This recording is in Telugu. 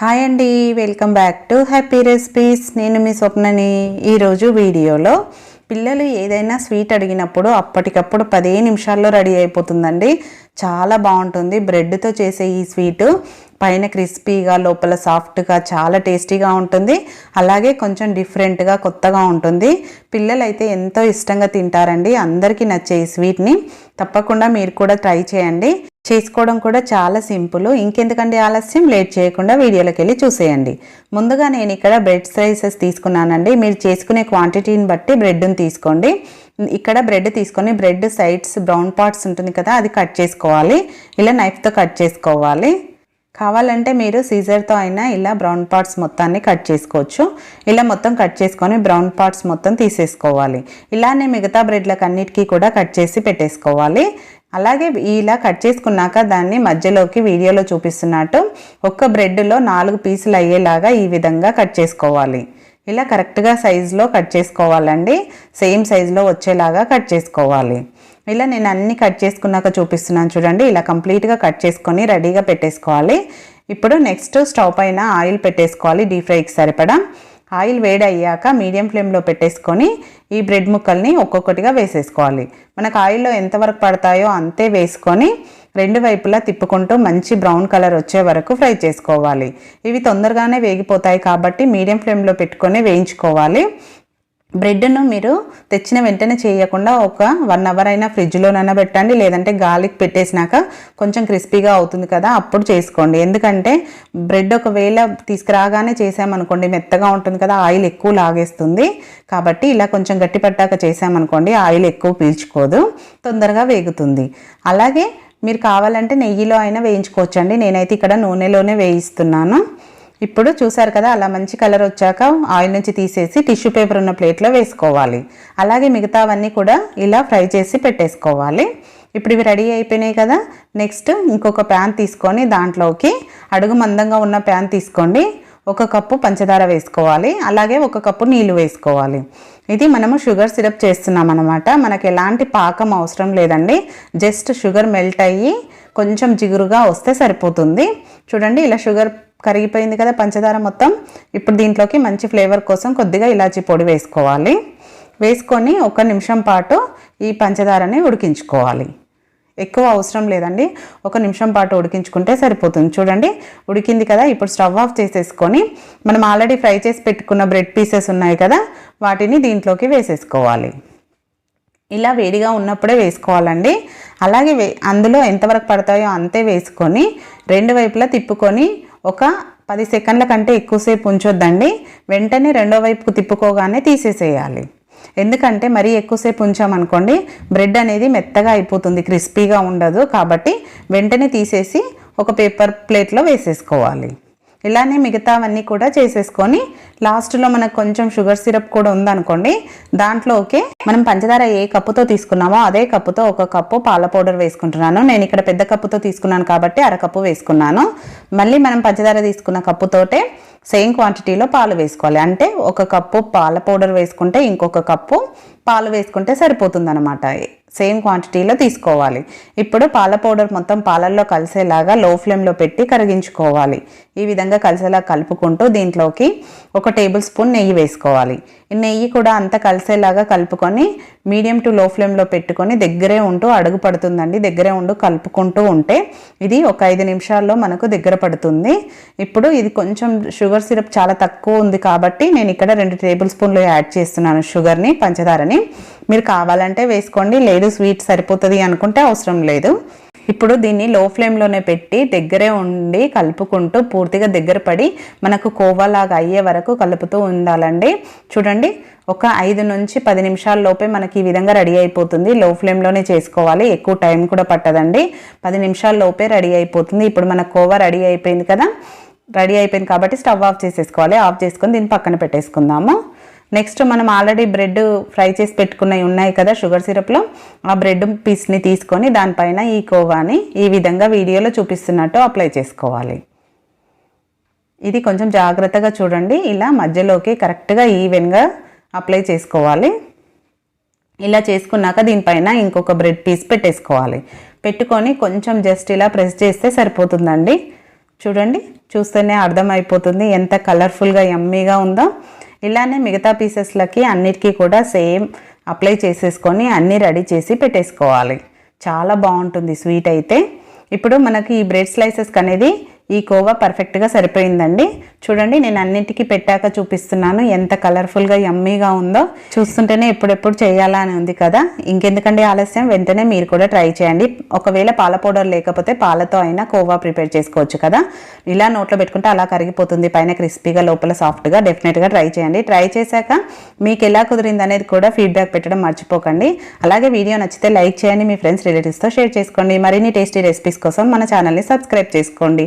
హాయ్ అండి welcome back to happy recipes. నేను మీ స్వప్నని. ఈరోజు వీడియోలో పిల్లలు ఏదైనా స్వీట్ అడిగినప్పుడు అప్పటికప్పుడు పదే నిమిషాల్లో రెడీ అయిపోతుందండి. చాలా బాగుంటుంది. బ్రెడ్తో చేసే ఈ స్వీటు పైన క్రిస్పీగా లోపల సాఫ్ట్గా చాలా టేస్టీగా ఉంటుంది. అలాగే కొంచెం డిఫరెంట్గా కొత్తగా ఉంటుంది. పిల్లలైతే ఎంతో ఇష్టంగా తింటారండి. అందరికీ నచ్చే ఈ స్వీట్ని తప్పకుండా మీరు కూడా ట్రై చేయండి. చేసుకోవడం కూడా చాలా సింపుల్. ఇంకెందుకండి ఆలస్యం? లేట్ చేయకుండా వీడియోలోకి వెళ్ళి చూసేయండి. ముందుగా నేను ఇక్కడ బ్రెడ్ స్లైసెస్ తీసుకున్నానండి. మీరు చేసుకునే క్వాంటిటీని బట్టి బ్రెడ్ని తీసుకోండి. ఇక్కడ బ్రెడ్ తీసుకొని బ్రెడ్ సైడ్స్ బ్రౌన్ పార్ట్స్ ఉంటుంది కదా అది కట్ చేసుకోవాలి. ఇలా నైఫ్తో కట్ చేసుకోవాలి. కావాలంటే మీరు సీజర్తో అయినా ఇలా బ్రౌన్ పార్ట్స్ మొత్తాన్ని కట్ చేసుకోవచ్చు. ఇలా మొత్తం కట్ చేసుకొని బ్రౌన్ పార్ట్స్ మొత్తం తీసేసుకోవాలి. ఇలానే మిగతా బ్రెడ్లకు అన్నిటికీ కూడా కట్ చేసి పెట్టేసుకోవాలి. అలాగే ఇలా కట్ చేసుకున్నాక దాన్ని మధ్యలోకి వీడియోలో చూపిస్తున్నట్టు ఒక్క బ్రెడ్లో నాలుగు పీసులు అయ్యేలాగా ఈ విధంగా కట్ చేసుకోవాలి. ఇలా కరెక్ట్గా సైజులో కట్ చేసుకోవాలండి. సేమ్ సైజులో వచ్చేలాగా కట్ చేసుకోవాలి. ఇలా నేను అన్ని కట్ చేసుకున్నాక చూపిస్తున్నాను చూడండి. ఇలా కంప్లీట్గా కట్ చేసుకొని రెడీగా పెట్టేసుకోవాలి. ఇప్పుడు నెక్స్ట్ స్టవ్ పైన ఆయిల్ పెట్టేసుకోవాలి. డీప్ ఫ్రైకి సరిపడా. ఆయిల్ వేడి అయ్యాక మీడియం ఫ్లేమ్లో పెట్టేసుకొని ఈ బ్రెడ్ ముక్కల్ని ఒక్కొక్కటిగా వేసేసుకోవాలి. మనకు ఆయిల్లో ఎంతవరకు పడతాయో అంతే వేసుకొని రెండు వైపులా తిప్పుకుంటూ మంచి బ్రౌన్ కలర్ వచ్చే వరకు ఫ్రై చేసుకోవాలి. ఇవి తొందరగానే వేగిపోతాయి కాబట్టి మీడియం ఫ్లేమ్లో పెట్టుకొని వేయించుకోవాలి. బ్రెడ్ను మీరు తెచ్చిన వెంటనే చేయకుండా ఒక వన్ అవర్ అయినా ఫ్రిడ్జ్లో పెట్టండి. లేదంటే గాలికి పెట్టేసినాక కొంచెం క్రిస్పీగా అవుతుంది కదా అప్పుడు చేసుకోండి. ఎందుకంటే బ్రెడ్ ఒకవేళ తీసుకురాగానే చేసామనుకోండి మెత్తగా ఉంటుంది కదా ఆయిల్ ఎక్కువ లాగేస్తుంది. కాబట్టి ఇలా కొంచెం గట్టి పట్టాక చేసామనుకోండి ఆయిల్ ఎక్కువ పీల్చుకోదు తొందరగా వేగుతుంది. అలాగే మీరు కావాలంటే నెయ్యిలో అయినా వేయించుకోవచ్చండి. నేనైతే ఇక్కడ నూనెలోనే వేయిస్తున్నాను. ఇప్పుడు చూసారు కదా అలా మంచి కలర్ వచ్చాక ఆయిల్ నుంచి తీసేసి టిష్యూ పేపర్ ఉన్న ప్లేట్లో వేసుకోవాలి. అలాగే మిగతావన్నీ కూడా ఇలా ఫ్రై చేసి పెట్టేసుకోవాలి. ఇప్పుడు ఇవి రెడీ అయిపోయినాయి కదా నెక్స్ట్ ఇంకొక ప్యాన్ తీసుకొని దాంట్లోకి అడుగు మందంగా ఉన్న ప్యాన్ తీసుకోండి. ఒక కప్పు పంచదార వేసుకోవాలి అలాగే ఒక కప్పు నీళ్ళు వేసుకోవాలి. ఇది మనము షుగర్ సిరప్ చేస్తున్నాం అనమాట మనకి ఎలాంటి పాకం అవసరం లేదండి. జస్ట్ షుగర్ మెల్ట్ అయ్యి కొంచెం జిగురుగా వస్తే సరిపోతుంది. చూడండి ఇలా షుగర్ కరిగిపోయింది కదా పంచదార మొత్తం. ఇప్పుడు దీంట్లోకి మంచి ఫ్లేవర్ కోసం కొద్దిగా ఇలాచీ పొడి వేసుకోవాలి. వేసుకొని ఒక నిమిషం పాటు ఈ పంచదారని ఉడికించుకోవాలి. ఎక్కువ అవసరం లేదండి. ఒక నిమిషం పాటు ఉడికించుకుంటే సరిపోతుంది. చూడండి ఉడికింది కదా ఇప్పుడు స్టవ్ ఆఫ్ చేసేసుకొని మనం ఆల్రెడీ ఫ్రై చేసి పెట్టుకున్న బ్రెడ్ పీసెస్ ఉన్నాయి కదా వాటిని దీంట్లోకి వేసేసుకోవాలి. ఇలా వేడిగా ఉన్నప్పుడే వేసుకోవాలండి. అలాగే వే అందులో ఎంతవరకు పడతాయో అంతే వేసుకొని రెండు వైపులా తిప్పుకొని ఒక పది సెకండ్ల కంటే ఎక్కువసేపు ఉంచొద్దండి. వెంటనే రెండో వైపుకు తిప్పుకోగానే తీసేసేయాలి. ఎందుకంటే మరీ ఎక్కువసేపు ఉంచామనుకోండి బ్రెడ్ అనేది మెత్తగా అయిపోతుంది క్రిస్పీగా ఉండదు కాబట్టి వెంటనే తీసేసి ఒక పేపర్ ప్లేట్లో వేసేసుకోవాలి. ఇలానే మిగతావన్నీ కూడా చేసేసుకొని లాస్ట్లో మనకు కొంచెం షుగర్ సిరప్ కూడా ఉందనుకోండి దాంట్లో ఓకే. మనం పంచదార ఏ కప్పుతో తీసుకున్నామో అదే కప్పుతో ఒక కప్పు పాల పౌడర్ వేసుకుంటున్నాను. నేను ఇక్కడ పెద్ద కప్పుతో తీసుకున్నాను కాబట్టి అరకప్పు వేసుకున్నాను. మళ్ళీ మనం పంచదార తీసుకున్న కప్పుతోటే సేమ్ క్వాంటిటీలో పాలు వేసుకోవాలి. అంటే ఒక కప్పు పాల పౌడర్ వేసుకుంటే ఇంకొక కప్పు పాలు వేసుకుంటే సరిపోతుంది అనమాట సేమ్ క్వాంటిటీలో తీసుకోవాలి. ఇప్పుడు పాల పౌడర్ మొత్తం పాలల్లో కలిసేలాగా లో ఫ్లేమ్లో పెట్టి కరిగించుకోవాలి. ఈ విధంగా కలిసేలా కలుపుకుంటూ దీంట్లోకి ఒక టేబుల్ స్పూన్ నెయ్యి వేసుకోవాలి. నెయ్యి కూడా అంత కలిసేలాగా కలుపుకొని మీడియం టు లో ఫ్లేమ్లో పెట్టుకొని దగ్గరే ఉంటూ అడుగు పడుతుందండి. దగ్గరే ఉంటూ కలుపుకుంటూ ఉంటే ఇది ఒక ఐదు నిమిషాల్లో మనకు దగ్గర పడుతుంది. ఇప్పుడు ఇది కొంచెం షుగర్ సిరప్ చాలా తక్కువ ఉంది కాబట్టి నేను ఇక్కడ రెండు టేబుల్ స్పూన్లు యాడ్ చేస్తున్నాను షుగర్ని పంచదారని. మీరు కావాలంటే వేసుకోండి లేదు స్వీట్ సరిపోతుంది అనుకుంటే అవసరం లేదు. ఇప్పుడు దీన్ని లో ఫ్లేమ్లోనే పెట్టి దగ్గరే ఉండి కలుపుకుంటూ పూర్తిగా దగ్గర పడి మనకు కోవాలాగా అయ్యే వరకు కలుపుతూ ఉండాలండి. చూడండి ఒక ఐదు నుంచి పది నిమిషాల లోపే మనకి ఈ విధంగా రెడీ అయిపోతుంది. లో ఫ్లేమ్లోనే చేసుకోవాలి ఎక్కువ టైం కూడా పట్టదండి. పది నిమిషాల లోపే రెడీ అయిపోతుంది. ఇప్పుడు మన కోవా రెడీ అయిపోయింది కదా. రెడీ అయిపోయింది కాబట్టి స్టవ్ ఆఫ్ చేసేసుకోవాలి. ఆఫ్ చేసుకొని దీన్ని పక్కన పెట్టేసుకుందాము. నెక్స్ట్ మనం ఆల్రెడీ బ్రెడ్ ఫ్రై చేసి పెట్టుకున్నవి ఉన్నాయి కదా షుగర్ సిరప్లో. ఆ బ్రెడ్ పీస్ని తీసుకొని దానిపైన ఈ కోవాని ఈ విధంగా వీడియోలో చూపిస్తున్నట్టు అప్లై చేసుకోవాలి. ఇది కొంచెం జాగ్రత్తగా చూడండి. ఇలా మధ్యలోకి కరెక్ట్గా ఈవెన్గా అప్లై చేసుకోవాలి. ఇలా చేసుకున్నాక దీనిపైన ఇంకొక బ్రెడ్ పీస్ పెట్టేసుకోవాలి. పెట్టుకొని కొంచెం జస్ట్ ఇలా ప్రెస్ చేస్తే సరిపోతుందండి. చూడండి. చూస్తేనే అర్థమైపోతుంది ఎంత కలర్ఫుల్గా ఎమ్మీగా ఉందో. ఇలానే మిగతా పీసెస్లకి అన్నిటికీ కూడా సేమ్ అప్లై చేసేసుకొని అన్నీ రెడీ చేసి పెట్టేసుకోవాలి. చాలా బాగుంటుంది స్వీట్ అయితే. ఇప్పుడు మనకి ఈ బ్రెడ్ స్లైసెస్ అనేది ఈ కోవా పర్ఫెక్ట్గా సరిపోయిందండి. చూడండి నేను అన్నింటికీ పెట్టాక చూపిస్తున్నాను. ఎంత కలర్ఫుల్గా యమ్మీగా ఉందో. చూస్తుంటేనే ఎప్పుడెప్పుడు చేయాలా అని ఉంది కదా. ఇంకెందుకండి ఆలస్యం? వెంటనే మీరు కూడా ట్రై చేయండి. ఒకవేళ పాల పౌడర్ లేకపోతే పాలతో అయినా కోవా ప్రిపేర్ చేసుకోవచ్చు కదా. ఇలా నోట్లో పెట్టుకుంటే అలా కరిగిపోతుంది. పైన క్రిస్పీగా లోపల సాఫ్ట్గా డెఫినెట్గా ట్రై చేయండి. ట్రై చేశాక మీకు ఎలా కుదిరింది అనేది కూడా ఫీడ్బ్యాక్ పెట్టడం మర్చిపోకండి. అలాగే వీడియో నచ్చితే లైక్ చేయండి. మీ ఫ్రెండ్స్ రిలేటివ్స్తో షేర్ చేసుకోండి. మరిన్ని టేస్టీ రెసిపీస్ కోసం మన ఛానల్ని సబ్స్క్రైబ్ చేసుకోండి.